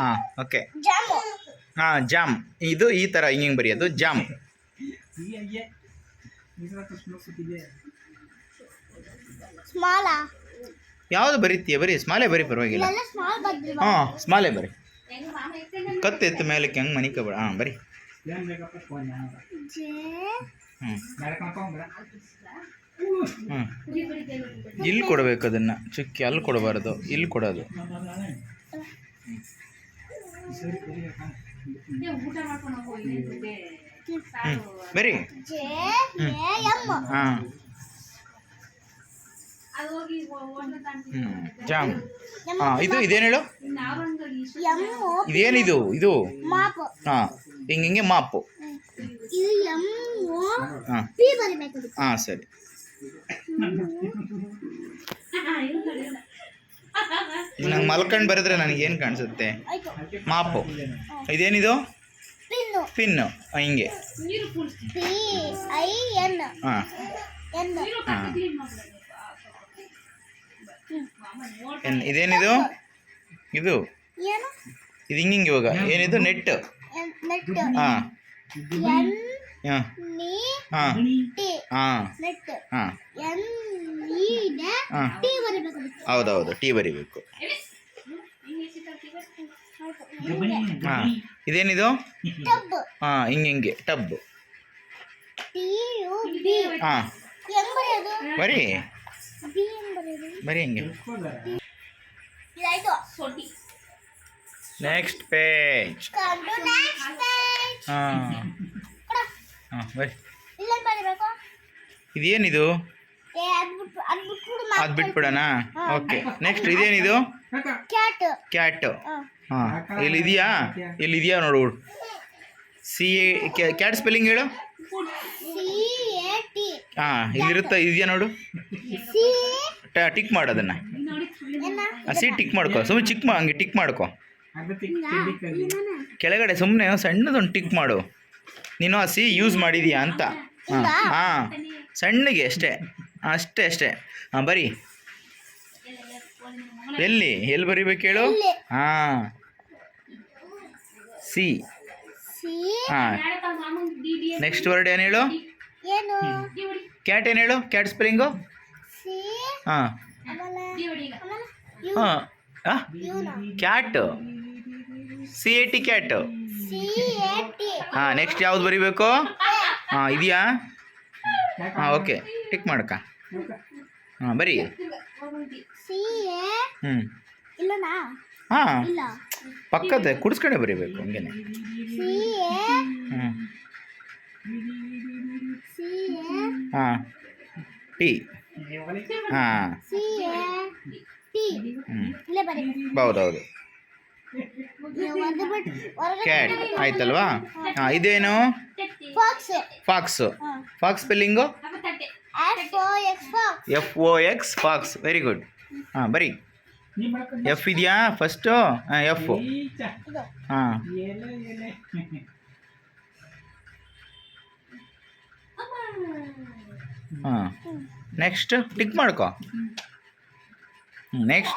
ಹಾಂ okay jam. ಹಾಂ jam. ಇದು ಈ ಥರ ಹಿಂಗೆ ಹಿಂಗೆ ಬರೆಯೋದು ಜಾಮ್. ಯಾವುದು ಬರೀತೀಯ? ಬರೀ ಸ್ಮಾಲೇ ಬರೀ ಪರವಾಗಿಲ್ಲ. ಹಾಂ ಸ್ಮಾಲೇ ಬರೀ. ಕತ್ತೆ ಎತ್ತ ಮೇಲಕ್ಕೆ ಹೆಂಗೆ ಮನಿಕಬೇಡ ಹಾಂ ಬರೀ. ಹ್ಞೂ ಇಲ್ಲಿ ಕೊಡಬೇಕು ಅದನ್ನು. ಚುಕ್ಕಿ ಅಲ್ಲಿ ಕೊಡಬಾರ್ದು. ಇಲ್ಲಿ ಕೊಡೋದು. ಬರೀ ಜೆ ಎ ಎಂ ಹಾಂ ಜಾಮ್. ಹಾಂ ಇದು ಇದೇನು ಹೇಳು? ಇದೇನಿದು ಇದು? ಹಾಂ ಹಿಂಗೆ ಹಿಂಗೆ ಮಾಪು. ಹಾಂ. ಸರಿ. ನಂಗೆ ಮಲ್ಕಂಡು ಬರೆದ್ರೆ ಏನು ಕಾಣಿಸುತ್ತೆ? ಮಾಪು. ಇದೇನಿದು? ಪಿನ್ನು. ಹಿಂಗೆ. ಹಾಂ ಎನ್. ಹಾಂ ಎನ್. ಇದೇನಿದು? ಇದು. ಏನು? ಇದು ಹಿಂಗೆ ಹಿಂಗೆ ಇವಾಗ. ಏನಿದು? ನೆಟ್ ಹಾಂ ಎನ್ ಹಾಂ. ನೀ ಹಾಂ. ಟಿ ಹಾಂ. ಹಾಂ ಹಾಂ. ಟಿ ಬರಿಬೇಕು ಹೌದೌದು ಟೀ ಬರಿಬೇಕು. ಹಾಂ. ಇದೇನಿದು? ಟಬ್. ಹಾಂ ಹಿಂಗೆ ಹಿಂಗೆ ಟಬ್ ಟಿ ಯು ಬಿ ಹಾಂ ಬರೀ ಬರೀ ಹಿಂಗೆ. Next page. ಹಾಂ. ಹಾಂ ಬೈ. ಇಲ್ಲೇನ್ ಬರಿಬೇಕು ಇದೇನಿದು? ಅದು ಬಿಟ್ಬಿಡೋಣ ಓಕೆ ನೆಕ್ಸ್ಟ್ ಇದೇನಿದು? ಕ್ಯಾಟ್ ಕ್ಯಾಟ್ ಹಾಂ. ಎಲ್ಲಿದೆಯಾ? ಎಲ್ಲಿದೆಯಾ ನೋಡು. ಸಿ ಎ ಕ್ಯಾಟ್ ಸ್ಪೆಲ್ಲಿಂಗ್ ಹೇಳು. ಸಿ ಎ ಟಿ ಹಾಂ ಇಲ್ಲಿರುತ್ತಾ ಇದೆಯಾ ನೋಡು. ಸಿ ಟಿಕ್ ಮಾಡು ಅದನ್ನು. ಸಿ ಟಿಕ್ ಮಾಡ್ಕೊ. ಸುಮ್ಮನೆ ಚಿಕ್ ಮಾ ಹಂಗೆ ಟಿಕ್ ಮಾಡ್ಕೊ. ಕೆಳಗಡೆ ಸುಮ್ಮನೆ ಸಣ್ಣದೊಂದು ಟಿಕ್ ಮಾಡು. ನೀನು ಹಸಿ ಸಿ ಯೂಸ್ ಮಾಡಿದೀಯಾ ಅಂತ? ಹಾಂ. ಹಾಂ. ಸಣ್ಣಗೆ ಅಷ್ಟೇ. ಅಷ್ಟೇ ಅಷ್ಟೇ. ಹಾಂ ಬರೀ. ಎಲ್ಲಿ? ಎಲ್ಲಿ ಬರಿಬೇಕು ಹೇಳು. ಹಾಂ. ಸಿ. ಹಾಂ. ನೆಕ್ಸ್ಟ್ ವರ್ಡ್ ಏನು ಹೇಳು? ಕ್ಯಾಟ್ ಏನು ಹೇಳು? Cat spelling C. ಹಾಂ. ಹಾಂ. Cat C A T cat ಹಾಂ ನೆಕ್ಸ್ಟ್ ಯಾವ್ದು ಬರಿಬೇಕು? ಹಾಂ ಇದೆಯಾ? ಹಾಂ ಓಕೆ. ಟಿಕ್ ಮಾಡ್ಕ ಹಾಂ ಬರಿ. ಹ್ಞೂ ಹಾಂ ಪಕ್ಕದ ಕುಡಿಸ್ಕೊಂಡೆ ಬರೀಬೇಕು ಹಂಗೇನೆ. ಹ್ಞೂ ಹಾಂ ಟಿ. ಹಾಂ. ಹ್ಞೂ ಹೌದೌದು. ಕ್ಯಾಟ್ ಆಯ್ತಲ್ವಾ? ಹಾಂ ಇದೇನು? Fox fox spelling F O X fox very good ಹಾಂ ಬರಿ. ಎಫ್ ಇದೆಯಾ? ಫಸ್ಟು ಹಾಂ ಎಫ್ ಹಾಂ. ಹಾಂ. ನೆಕ್ಸ್ಟ್ ಟಿಕ್ ಮಾಡ್ಕೊ. ನೆಕ್ಸ್ಟ್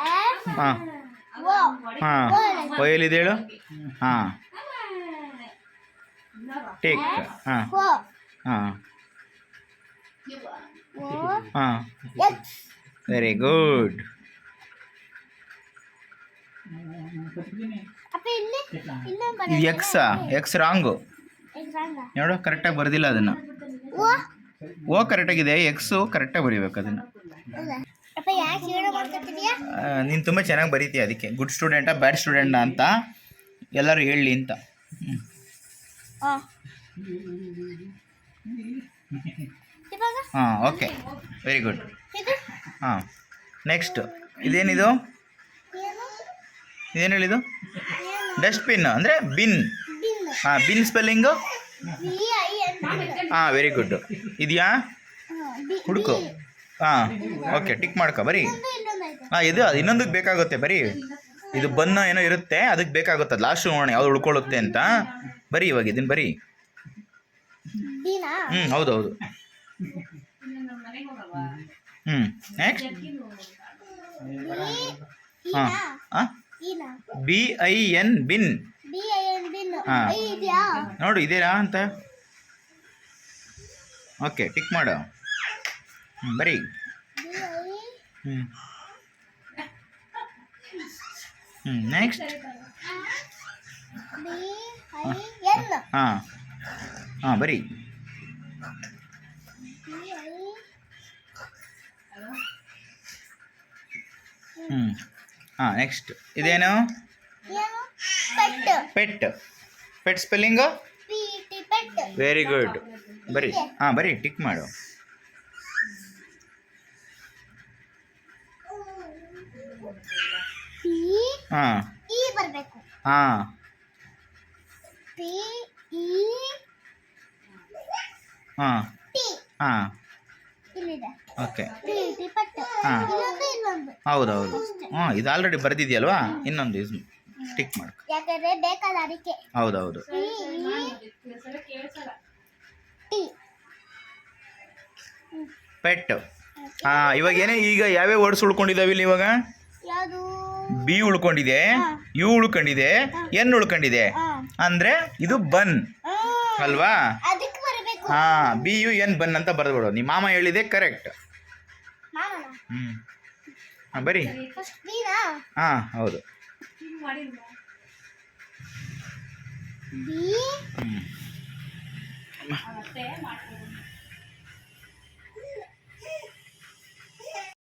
ಹಾಂ. ಹಾಂ. ಕೊಯ್ಯಲಿದೆ ಹೇಳು ಹಾಂ. ಟೇಕ್. ಹಾಂ. ಹಾಂ. ಹಾಂ. Very good. ಎಕ್ಸಾ ಎಕ್ಸ್ ರಾಂಗು ನೋಡು ಕರೆಕ್ಟಾಗಿ ಬರ್ದಿಲ್ಲ ಅದನ್ನು. ಓ. ಓ ಕರೆಕ್ಟಾಗಿದೆ ಎಕ್ಸು ಕರೆಕ್ಟಾಗಿ ಬರೀಬೇಕು ಅದನ್ನು. ನೀನು ತುಂಬ ಚೆನ್ನಾಗಿ ಬರೀತೀಯ ಅದಕ್ಕೆ. ಗುಡ್ ಸ್ಟೂಡೆಂಟಾ ಬ್ಯಾಡ್ ಸ್ಟೂಡೆಂಟಾ ಅಂತ ಎಲ್ಲರೂ ಹೇಳಿ ಅಂತ. ಹಾಂ ಓಕೆ. ವೆರಿ ಗುಡ್ ಹಾಂ. ನೆಕ್ಸ್ಟ್ ಇದೇನಿದು? ಇದೇನು ಹೇಳಿದು ಡಸ್ಟ್ಬಿನ್ ಅಂದರೆ ಬಿನ್ ಹಾಂ ಬಿನ್ ಸ್ಪೆಲ್ಲಿಂಗು ಹಾಂ ವೆರಿ ಗುಡ್ ಇದೆಯಾ? ಹುಡುಕು. ಹಾಂ ಓಕೆ ಟಿಕ್ ಮಾಡ್ಕೊ, ಬರಿ. ಹಾಂ, ಇದು, ಅದು ಇನ್ನೊಂದಕ್ಕೆ ಬೇಕಾಗುತ್ತೆ, ಬರೀ. ಇದು ಬನ್ನ ಏನೋ ಇರುತ್ತೆ ಅದಕ್ಕೆ ಬೇಕಾಗುತ್ತೆ ಲಾಸ್ಟ್ ನೋಡೋಣ ಯಾವ್ದು ಉಳ್ಕೊಳ್ಳುತ್ತೆ ಅಂತ. ಬರಿ ಇವಾಗ ಇದನ್ನು ಬರಿ. ಹ್ಞೂ ಹೌದೌದು. ಹ್ಞೂ ನೆಕ್ಸ್ಟ್ ಹಾಂ ಹಾಂ ಬಿ ಐ ಎನ್ ಬಿನ್ ಹಾ. ನೋಡು ಇದೆಯಾ ಅಂತ? ಓಕೆ ಟಿಕ್ ಮಾಡು. ಬರೀ. ಹ್ಞೂ ಹ್ಞೂ ನೆಕ್ಸ್ಟ್ ಹಾಂ ಹಾಂ ಬರೀ. ಹ್ಞೂ ಹಾಂ ನೆಕ್ಸ್ಟ್ ಇದೇನು? Pet. Pet spelling very good ಬರೀ. ಹಾಂ ಬರೀ ಟಿಕ್ ಮಾಡು. ಹಾಂ. ಇ ಬರಬೇಕು. ಹಾಂ. ಪಿ ಇ ಹಾಂ. ಟಿ. ಹಾಂ. ಇಲ್ಲಿದೆ. ಓಕೆ. ಟಿ ಹಾ. ಇಲ್ಲೊಂದು ಹೌದೌದು. ಹಾಂ ಇದು ಆಲ್ರೆಡಿ ಬರೆದಿದೆಯಲ್ವಾ? ಇನ್ನೊಂದು ಇದು ಟಿಕ್ ಮಾಡ್ಕೊ. ಯಾಕಂದ್ರೆ ಬೇಕಲ್ಲ ಅದಕ್ಕೆ ಹೌದೌದು. P T. ಪೆಟ್ ಹಾಂ ಇವಾಗ ಏನೇ ಈಗ ಯಾವ್ಯಾವ ವರ್ಡ್ಸ್ ಉಳ್ಕೊಂಡಿದ್ದಾವೆ ಇಲ್ಲಿ ಇವಾಗ? ಬಿ ಉಳ್ಕೊಂಡಿದೆ ಯು ಉಳ್ಕೊಂಡಿದೆ ಎನ್ ಉಳ್ಕೊಂಡಿದೆ? ಅಂದರೆ ಇದು ಬನ್. ಅಲ್ವಾ? ಅದಕ್ಕೆ ಬರಬೇಕು. ಹಾಂ ಬಿ ಯು ಎನ್ ಬನ್ ಅಂತ ಬರೆದ್ಬಿಡು. ನಿಮ್ಮ ಮಾಮ ಹೇಳಿದೆ ಕರೆಕ್ಟ್. ಹ್ಞೂ ಹಾಂ ಬರೀ. ಹಾಂ ಹೌದು. ಹ್ಞೂ